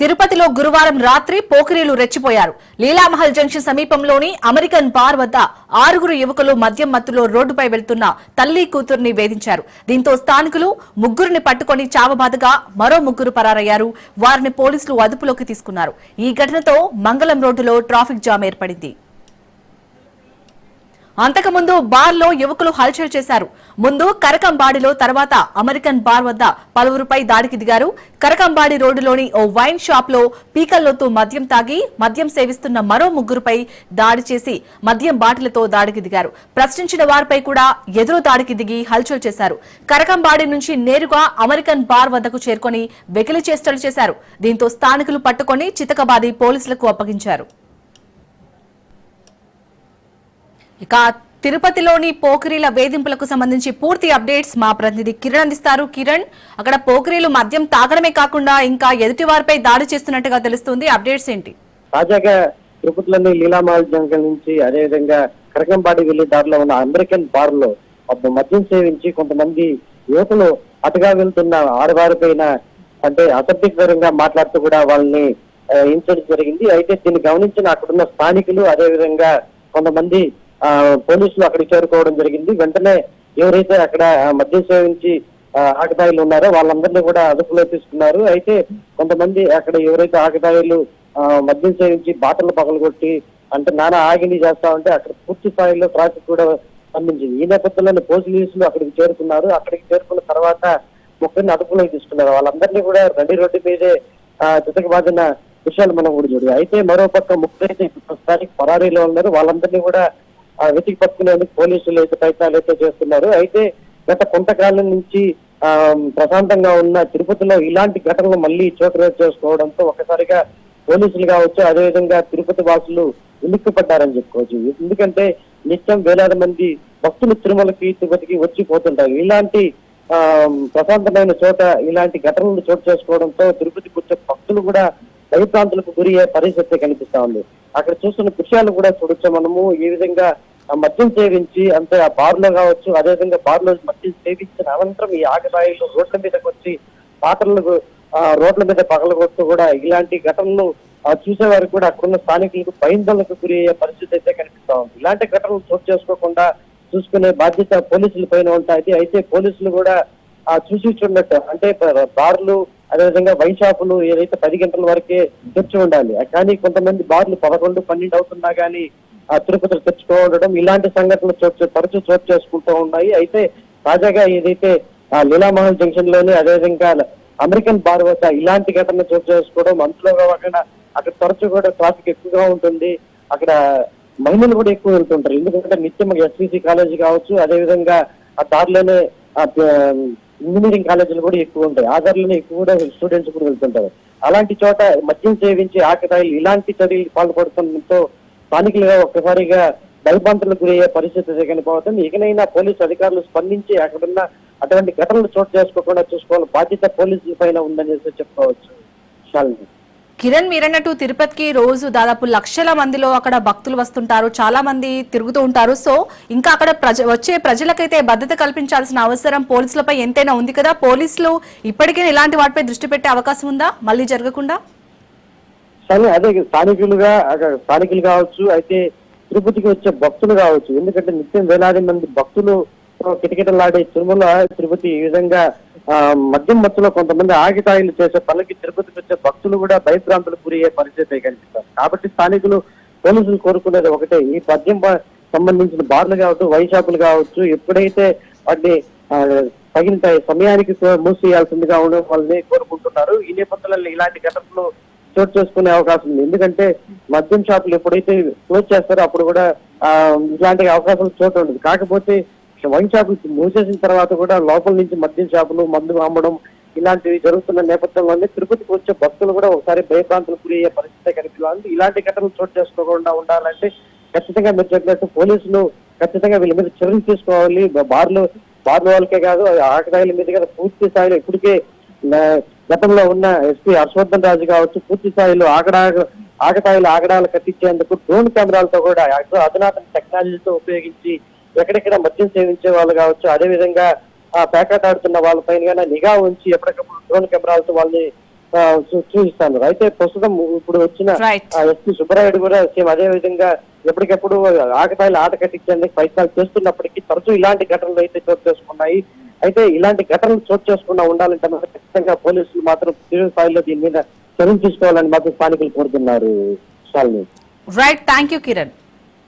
తిరుపతిలో గురువారం రాత్రి పోకిరీలు రెచ్చిపోయారు. లీలామహల్ జంక్షన్ సమీపంలోని అమెరికన్ బార్ వద్ద ఆరుగురు యువకులు మద్యం మత్తులో రోడ్డుపై వెళ్తున్న తల్లి కూతుర్ని వేధించారు. దీంతో స్థానికులు ముగ్గురిని పట్టుకొని చావబాదుగా మరో ముగ్గురు పరారయ్యారు. వారిని పోలీసులు అదుపులోకి తీసుకున్నారు. ఈ ఘటనతో మంగళం రోడ్డులో ట్రాఫిక్ జామ్ ఏర్పడింది. అంతకుముందు బార్లో యువకులు హల్చల్ చేశారు. ముందు కరకంబాడిలో తర్వాత అమెరికన్ బార్ వద్ద పలువురుపై దాడికి దిగారు. కరకంబాడి రోడ్డులోని ఓ వైన్ షాప్లో పీకల్లోతూ మద్యం తాగి మద్యం సేవిస్తున్న మరో ముగ్గురుపై దాడి చేసి మద్యం బాటిలతో దాడికి దిగారు. ప్రశ్నించిన వారిపై కూడా ఎదురు దాడికి దిగి హల్చల్ చేశారు. కరకంబాడి నుంచి నేరుగా అమెరికన్ బార్ వద్దకు చేరుకొని వెకిలి చేష్టలు చేశారు. దీంతో స్థానికులు పట్టుకొని చితకబాది పోలీసులకు అప్పగించారు. ఇక తిరుపతిలోని పోకిరీల వేధింపులకు సంబంధించి పూర్తి అప్డేట్స్ మా ప్రతినిధి కిరణ్ అందిస్తారు. కిరణ్ అక్కడ పోకిరీలు మద్యం తాగడమే కాకుండా ఇంకా ఎదుటి వారిపై దాడి చేస్తున్నట్టుగా తెలుస్తుంది. అప్డేట్స్ ఏంటి? తాజాగా తిరుపతిలోని లీలామాల్ జంగల్ నుంచి అదేవిధంగా కరకంపాడి వెళ్ళే దారిలో ఉన్న అమెరికన్ బార్లో మద్యం సేవించి కొంతమంది యువకులు అటుగా వెళ్తున్న ఆడవారిపైన అంటే అసభ్యకరంగా మాట్లాడుతూ కూడా వాళ్ళని ఆ, జరిగింది. అయితే దీన్ని గమనించిన అక్కడున్న స్థానికులు అదేవిధంగా కొంతమంది పోలీసులు అక్కడికి చేరుకోవడం జరిగింది. వెంటనే ఎవరైతే అక్కడ మద్యం సేవించి ఆ, ఆకతాయిలు ఉన్నారో వాళ్ళందరినీ కూడా అదుపులో తీసుకున్నారు. అయితే కొంతమంది అక్కడ ఎవరైతే ఆకతాయిలు మద్యం సేవించి బాటలు పగలగొట్టి అంటే నానా ఆగిని చేస్తా ఉంటే అక్కడ పూర్తి స్థాయిలో ట్రాఫిక్ కూడా స్పందించింది ఈ నేపథ్యంలోనే పోలీసులు అక్కడికి చేరుకున్నారు. అక్కడికి చేరుకున్న తర్వాత ముగ్గురిని అదుపులోకి తీసుకున్నారు. వాళ్ళందరినీ కూడా రెడ్డి రోడ్డు మీదే చితకబాదిన విషయాలు మనం కూడా చూడాలి అయితే మరో పక్క ముగ్గురైతే ప్రస్తుతానికి పరారీలో ఉన్నారు. వాళ్ళందరినీ కూడా వెతికి పట్టుకునేందుకు పోలీసులు అయితే ప్రయత్నాలు అయితే చేస్తున్నారు. అయితే గత కొంతకాలం నుంచి ఆ ప్రశాంతంగా ఉన్న తిరుపతిలో ఇలాంటి ఘటనలు మళ్ళీ చోటు చేసుకోవడంతో ఒకసారిగా పోలీసులు కావచ్చు అదేవిధంగా తిరుపతి వాసులు ఉలిక్కిపడ్డారని చెప్పుకోవచ్చు. ఎందుకంటే నిత్యం వేలాది మంది భక్తులు తిరుమలకి తిరుపతికి వచ్చి పోతుంటారు. ఇలాంటి ఆ ప్రశాంతమైన చోట ఇలాంటి ఘటనలు చోటు చేసుకోవడంతో తిరుపతికి వచ్చే భక్తులు కూడా భయప్రాంతులకు గురి పరిస్థితి కనిపిస్తా ఉంది. అక్కడ చూస్తున్న దృశ్యాలు కూడా చూడొచ్చు మనము. ఈ విధంగా మద్యం సేవించి అంటే ఆ బార్లో కావచ్చు అదేవిధంగా బార్లో మద్యం సేవించిన అనంతరం ఈ ఆకతాయిలు రోడ్ల మీదకి వచ్చి పాత్రలకు రోడ్ల మీద పగలగొట్టు కూడా ఇలాంటి ఘటనలు చూసేవారు చూసేవారికి కూడా అక్కడున్న స్థానికులకు భయందలకు గురి అయ్యే పరిస్థితి అయితే కనిపిస్తా ఉంది. ఇలాంటి ఘటనలు చోటు చేసుకోకుండా చూసుకునే బాధ్యత పోలీసుల పైన ఉంటాయి. అయితే పోలీసులు కూడా ఆ చూసి చూడట్టు అంటే బార్లు అదేవిధంగా వైన్ షాపులు ఏదైతే పది గంటల వరకే తెరిచి ఉండాలి. కానీ కొంతమంది బార్లు పదకొండు పన్నెండు అవుతున్నా కానీ తిరుపతిలో తెచ్చుకో ఉండడం ఇలాంటి సంఘటనలు చోటు తరచూ చోటు చేసుకుంటూ ఉన్నాయి. అయితే తాజాగా ఏదైతే లీలామహల్ జంక్షన్లోని అదేవిధంగా అమెరికన్ బార్ వద్ద ఇలాంటి ఘటన చోటు చేసుకోవడం అందులో కాకుండా అక్కడ తరచూ కూడా ట్రాఫిక్ ఎక్కువగా ఉంటుంది. అక్కడ మహిళలు కూడా ఎక్కువ వెళ్తుంటారు. ఎందుకంటే నిత్యం ఎస్సీసీ కాలేజీ కావచ్చు అదేవిధంగా ఆ దారిలోనే ఇంజనీరింగ్ కాలేజీలు కూడా ఎక్కువ ఉంటాయి. ఆ దారిలోనే ఎక్కువ కూడా స్టూడెంట్స్ కూడా వెళ్తుంటారు. అలాంటి చోట మద్యం సేవించి ఆకతాయిలు ఇలాంటి చర్యలు పాల్పడుతుండటంతో స్థానికులుగా ఒక్కసారిగా భయభ్రాంతులకు గురయ్యే పరిస్థితి అయితే ఇకనైనా పోలీసు అధికారులు స్పందించి అక్కడున్న అటువంటి ఘటనలు చోటు చేసుకోకుండా చూసుకోవాలి బాధ్యత పోలీసుల పైన ఉందనేసి చెప్పుకోవచ్చు. శాలిని కిరణ్ మీరన్నట్టు తిరుపతికి రోజు దాదాపు లక్షల మందిలో అక్కడ భక్తులు వస్తుంటారు. చాలా మంది తిరుగుతూ ఉంటారు. సో ఇంకా అక్కడ ప్రజ వచ్చే ప్రజలకైతే భద్రత కల్పించాల్సిన అవసరం పోలీసులపై ఎంతైనా ఉంది కదా? పోలీసులు ఇప్పటికే ఇలాంటి వాటిపై దృష్టి పెట్టే అవకాశం ఉందా? మళ్ళీ జరగకుండా? కానీ అదే స్థానికులుగా స్థానికులు కావచ్చు అయితే తిరుపతికి వచ్చే భక్తులు కావచ్చు. ఎందుకంటే నిత్యం వేలాది మంది భక్తులు కిటకిటలాడే తిరుమల తిరుపతి ఈ విధంగా ఆ, మద్యం మత్తులో కొంతమంది ఆగితాయిలు చేసే పనులకి తిరుపతికి వచ్చే భక్తులు కూడా భయభ్రాంతులకు గురయ్యే పరిస్థితి కనిపిస్తారు కాబట్టి స్థానికులు పోలీసులు కోరుకునేది ఒకటే. ఈ మద్యం సంబంధించిన బార్లు కావచ్చు వైన్ షాపులు కావచ్చు ఎప్పుడైతే వాటిని తగిన సమయానికి మూసేయాల్సిందిగా ఉండడం వాళ్ళని కోరుకుంటున్నారు. ఈ నేపథ్యంలో ఇలాంటి ఘటనలు చోటు చేసుకునే అవకాశం ఉంది. ఎందుకంటే మద్యం షాపులు ఎప్పుడైతే క్లోజ్ చేస్తారో అప్పుడు కూడా ఇలాంటి అవకాశాలు చోటు ఉండదు. కాకపోతే వైన్ షాపులు మూసేసిన తర్వాత కూడా లోపల నుంచి మద్యం షాపులు మందు అమ్మడం ఇలాంటివి జరుగుతున్న నేపథ్యంలోనే తిరుపతికి వచ్చే భక్తులు కూడా ఒకసారి భయప్రాంతులు గురి అయ్యే పరిస్థితి కనిపిస్తుంది. ఇలాంటి ఘటనలు చోటు చేసుకోకుండా ఉండాలంటే ఖచ్చితంగా మీరు చెప్పినట్టు పోలీసులు ఖచ్చితంగా వీళ్ళ మీద చర్యలు తీసుకోవాలి. బార్లు బార్ల వాళ్ళకే కాదు ఆకదాయిల మీద కదా పూర్తి స్థాయిలో ఇప్పటికే గతంలో ఉన్న ఎస్పీ హర్షవర్ధన్ రాజు కావచ్చు పూర్తి స్థాయిలో ఆగడా ఆకతాయిలు ఆగడాలు కట్టించేందుకు డ్రోన్ కెమెరాలతో కూడా అధు- అధునాతన టెక్నాలజీతో ఉపయోగించి ఎక్కడెక్కడ మద్యం సేవించే వాళ్ళు కావచ్చు అదే విధంగా ఆ పేకాట ఆడుతున్న వాళ్ళపైన గానీ నిఘా ఉంచి ఎప్పటికప్పుడు డ్రోన్ కెమెరాలతో వాళ్ళని చూపిస్తాను అయితే ప్రస్తుతం ఇప్పుడు వచ్చిన. ఎస్పీ సుబ్బరాయుడు కూడా సేమ్ అదే విధంగా ఎప్పటికెప్పుడు ఆకతాయిలు ఆట కట్టించేందుకు ప్రయత్నాలు చేస్తున్నప్పటికీ తరచూ ఇలాంటి ఘటనలు అయితే చోటు చేసుకున్నాయి అయితే ఇలాంటి ఘటనలు చోటు చేసుకుండా ఉండాలంటే మాత్రం ఖచ్చితంగా పోలీసులు మాత్రం తీవ్ర స్థాయిలో దీని మీద చర్యలు తీసుకోవాలని మాత్రం స్థానికులు కోరుతున్నారు. Right thank you Kiran